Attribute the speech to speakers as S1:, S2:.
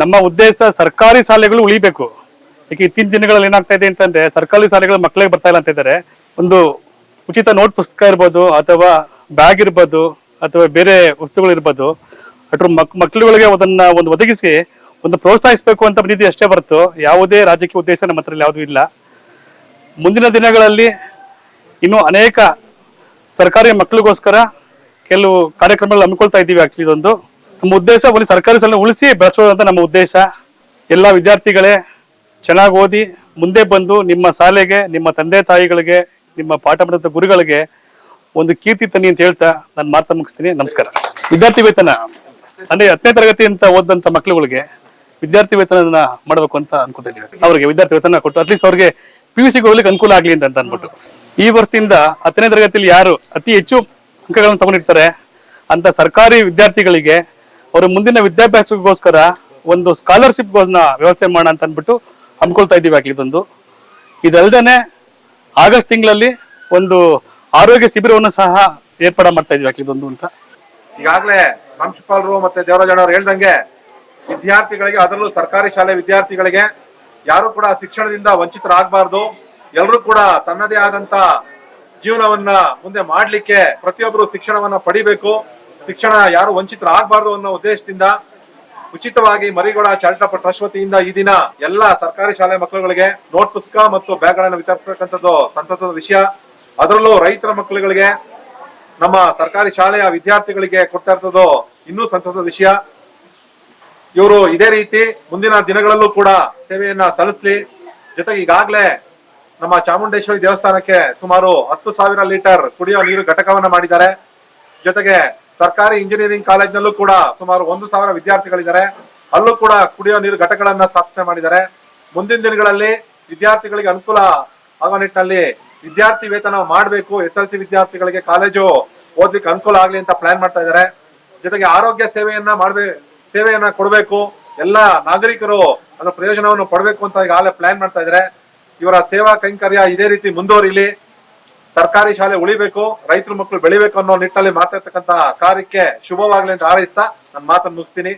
S1: ನಮ್ಮ ಉದ್ದೇಶ ಸರ್ಕಾರಿ ಶಾಲೆಗಳು ಉಳಿಬೇಕು. ಈಗ ಇತ್ತೀನ ದಿನಗಳಲ್ಲಿ ಏನಾಗ್ತಾ ಇದೆ ಅಂತಂದ್ರೆ ಸರ್ಕಾರಿ ಶಾಲೆಗಳು ಮಕ್ಕಳಿಗೆ ಬರ್ತಾ ಇಲ್ಲ ಅಂತ ಇದ್ದಾರೆ. ಒಂದು ಉಚಿತ ನೋಟ್ ಪುಸ್ತಕ ಇರ್ಬೋದು ಅಥವಾ ಬ್ಯಾಗ್ ಇರ್ಬೋದು ಅಥವಾ ಬೇರೆ ವಸ್ತುಗಳು ಇರ್ಬೋದು. ಅಟ್ರ ಮಕ್ ಮಕ್ಕಳುಗಳಿಗೆ ಅದನ್ನ ಒಂದು ಒದಗಿಸಿ ಒಂದು ಪ್ರೋತ್ಸಾಹಿಸಬೇಕು ಅಂತ ಬಂದಿದ್ದು ಅಷ್ಟೇ ಬರ್ತು ಯಾವುದೇ ರಾಜಕೀಯ ಉದ್ದೇಶ ನಮ್ಮ ಹತ್ರ ಯಾವುದೂ ಇಲ್ಲ. ಮುಂದಿನ ದಿನಗಳಲ್ಲಿ ಇನ್ನು ಅನೇಕ ಸರ್ಕಾರಿ ಮಕ್ಕಳಿಗೋಸ್ಕರ ಕೆಲವು ಕಾರ್ಯಕ್ರಮಗಳು ಹಮ್ಮಿಕೊಳ್ತಾ ಇದ್ದೀವಿ ಆಕ್ಚುಲಿ ಇದೊಂದು. ನಮ್ಮ ಉದ್ದೇಶ ಒಂದು ಸರ್ಕಾರಿ ಶಾಲೆ ಉಳಿಸಿ ಬೆಳೆಸೋದಂತ ನಮ್ಮ ಉದ್ದೇಶ. ಎಲ್ಲ ವಿದ್ಯಾರ್ಥಿಗಳೇ ಚೆನ್ನಾಗಿ ಓದಿ ಮುಂದೆ ಬಂದು ನಿಮ್ಮ ಶಾಲೆಗೆ, ನಿಮ್ಮ ತಂದೆ ತಾಯಿಗಳಿಗೆ, ನಿಮ್ಮ ಪಾಠ ಮಾಡಿದ ಗುರುಗಳಿಗೆ ಒಂದು ಕೀರ್ತಿ ತನ್ನಿ ಅಂತ ಹೇಳ್ತಾ ನಾನು ಮಾತಾ ಮುಗಿಸ್ತೀನಿ. ನಮಸ್ಕಾರ. ವಿದ್ಯಾರ್ಥಿ ವೇತನ, ಅಂದ್ರೆ ಹತ್ತನೇ ತರಗತಿ ಅಂತ ಓದಂತ ಮಕ್ಕಳುಗಳಿಗೆ ವಿದ್ಯಾರ್ಥಿ ವೇತನ ಮಾಡಬೇಕು ಅಂತ ಅನ್ಕೊತಾ ಅವ್ರಿಗೆ ಅವರಿಗೆ ವಿದ್ಯಾರ್ಥಿ ವೇತನ ಕೊಟ್ಟು ಅಟ್ಲೀಸ್ಟ್ ಅವ್ರಿಗೆ ಪಿ ಯು ಸಿಗೆ ಹೋಗ್ಲಿಕ್ಕೆ ಅನುಕೂಲ ಆಗ್ಲಿ ಅಂತ ಅಂದ್ಬಿಟ್ಟು ಈ ವರ್ಷದಿಂದ ಹತ್ತನೇ ತರಗತಿಯಲ್ಲಿ ಯಾರು ಅತಿ ಹೆಚ್ಚು ಅಂಕಗಳನ್ನು ತಗೊಂಡಿರ್ತಾರೆ ಅಂತ ಸರ್ಕಾರಿ ವಿದ್ಯಾರ್ಥಿಗಳಿಗೆ ಅವರ ಮುಂದಿನ ವಿದ್ಯಾಭ್ಯಾಸಕ್ಕೋಸ್ಕರ ಒಂದು ಸ್ಕಾಲರ್ಶಿಪ್ ವ್ಯವಸ್ಥೆ ಮಾಡೋಣ ಅಂತ ಅಂದ್ಬಿಟ್ಟು ಹಮ್ಮಿಕೊಳ್ತಾ ಇದ್ದೀವಿ ಆಗ್ಲಿ ಬಂದು ಆಗಸ್ಟ್ ತಿಂಗಳಲ್ಲಿ ಒಂದು ಆರೋಗ್ಯ ಶಿಬಿರವನ್ನು ಸಹ ಏರ್ಪಾಡ ಮಾಡ್ತಾ ಇದೀವಿ ಆಗ್ಲಿ ಬಂದು ಅಂತ.
S2: ಈಗಾಗಲೇ ಪ್ರಾಂಶುಪಾಲರು ಮತ್ತೆ ದೇವರಾಜಣ್ಣ ಅವರು ಹೇಳ್ದಂಗೆ ವಿದ್ಯಾರ್ಥಿಗಳಿಗೆ, ಅದರಲ್ಲೂ ಸರ್ಕಾರಿ ಶಾಲೆ ವಿದ್ಯಾರ್ಥಿಗಳಿಗೆ ಯಾರು ಕೂಡ ಶಿಕ್ಷಣದಿಂದ ವಂಚಿತರಾಗಬಾರ್ದು. ಎಲ್ಲರೂ ಕೂಡ ತನ್ನದೇ ಆದಂತ ಜೀವನವನ್ನ ಮುಂದೆ ಮಾಡ್ಲಿಕ್ಕೆ ಪ್ರತಿಯೊಬ್ಬರು ಶಿಕ್ಷಣವನ್ನ ಪಡಿಬೇಕು. ಶಿಕ್ಷಣ ಯಾರು ವಂಚಿತರಾಗಬಾರ್ದು ಅನ್ನೋ ಉದ್ದೇಶದಿಂದ ಉಚಿತವಾಗಿ ಮರಿಗೋಡ ಚಾರಿಟಬಲ್ ಟ್ರಸ್ಟ್ ವತಿಯಿಂದ ಈ ದಿನ ಎಲ್ಲ ಸರ್ಕಾರಿ ಶಾಲೆ ಮಕ್ಕಳುಗಳಿಗೆ ನೋಟ್ ಪುಸ್ತಕ ಮತ್ತು ಬ್ಯಾಗ್ಗಳನ್ನು ವಿತರಿಸತಕ್ಕಂಥದ್ದು ಸಂತಸದ ವಿಷಯ. ಅದರಲ್ಲೂ ರೈತರ ಮಕ್ಕಳುಗಳಿಗೆ, ನಮ್ಮ ಸರ್ಕಾರಿ ಶಾಲೆಯ ವಿದ್ಯಾರ್ಥಿಗಳಿಗೆ ಕೊಡ್ತಾ ಇರ್ತದ್ದು ಇನ್ನೂ ಸಂತಸದ ವಿಷಯ. ಇವರು ಇದೇ ರೀತಿ ಮುಂದಿನ ದಿನಗಳಲ್ಲೂ ಕೂಡ ಸೇವೆಯನ್ನ ಸಲ್ಲಿಸಲಿ. ಜೊತೆಗೆ ಈಗಾಗಲೇ ನಮ್ಮ ಚಾಮುಂಡೇಶ್ವರಿ ದೇವಸ್ಥಾನಕ್ಕೆ ಸುಮಾರು ಹತ್ತು ಸಾವಿರ ಲೀಟರ್ ಕುಡಿಯೋ ನೀರು ಘಟಕವನ್ನ ಮಾಡಿದ್ದಾರೆ. ಜೊತೆಗೆ ಸರ್ಕಾರಿ ಇಂಜಿನಿಯರಿಂಗ್ ಕಾಲೇಜ್ನಲ್ಲೂ ಕೂಡ ಸುಮಾರು ಒಂದು ಸಾವಿರ ವಿದ್ಯಾರ್ಥಿಗಳಿದ್ದಾರೆ. ಅಲ್ಲೂ ಕೂಡ ಕುಡಿಯೋ ನೀರು ಘಟಕಗಳನ್ನ ಸ್ಥಾಪನೆ ಮಾಡಿದ್ದಾರೆ. ಮುಂದಿನ ದಿನಗಳಲ್ಲಿ ವಿದ್ಯಾರ್ಥಿಗಳಿಗೆ ಅನುಕೂಲ ಆಗೋ ನಿಟ್ಟಿನಲ್ಲಿ ವಿದ್ಯಾರ್ಥಿ ವೇತನ ಮಾಡಬೇಕು ಎಸ್ ಎಲ್ ಸಿ ವಿದ್ಯಾರ್ಥಿಗಳಿಗೆ ಕಾಲೇಜು ಓದ್ಲಿಕ್ಕೆ ಅನುಕೂಲ ಆಗಲಿ ಅಂತ ಪ್ಲಾನ್ ಮಾಡ್ತಾ ಇದ್ದಾರೆ. ಜೊತೆಗೆ ಆರೋಗ್ಯ ಸೇವೆಯನ್ನ ಮಾಡಬೇ, ಸೇವೆಯನ್ನ ಕೊಡಬೇಕು. ಎಲ್ಲ ನಾಗರಿಕರು ಅದರ ಪ್ರಯೋಜನವನ್ನು ಪಡಬೇಕು ಅಂತ ಈಗಾಗಲೇ ಪ್ಲಾನ್ ಮಾಡ್ತಾ ಇದ್ದಾರೆ. ಇವರ ಸೇವಾ ಕೈಂಕರ್ಯ ಇದೇ ರೀತಿ ಮುಂದುವರಿಲಿ. ಸರ್ಕಾರಿ ಶಾಲೆ ಉಳಿಬೇಕು, ರೈತರ ಮಕ್ಕಳು ಬೆಳಿಬೇಕು ಅನ್ನೋ ನಿಟ್ಟಿನಲ್ಲಿ ಮಾಡ್ತಾ ಕಾರ್ಯಕ್ಕೆ ಶುಭವಾಗಲಿ ಅಂತ ಹಾರೈಸ್ತಾ ನನ್ನ ಮಾತನ್ನು ಮುಗಿಸ್ತೀನಿ.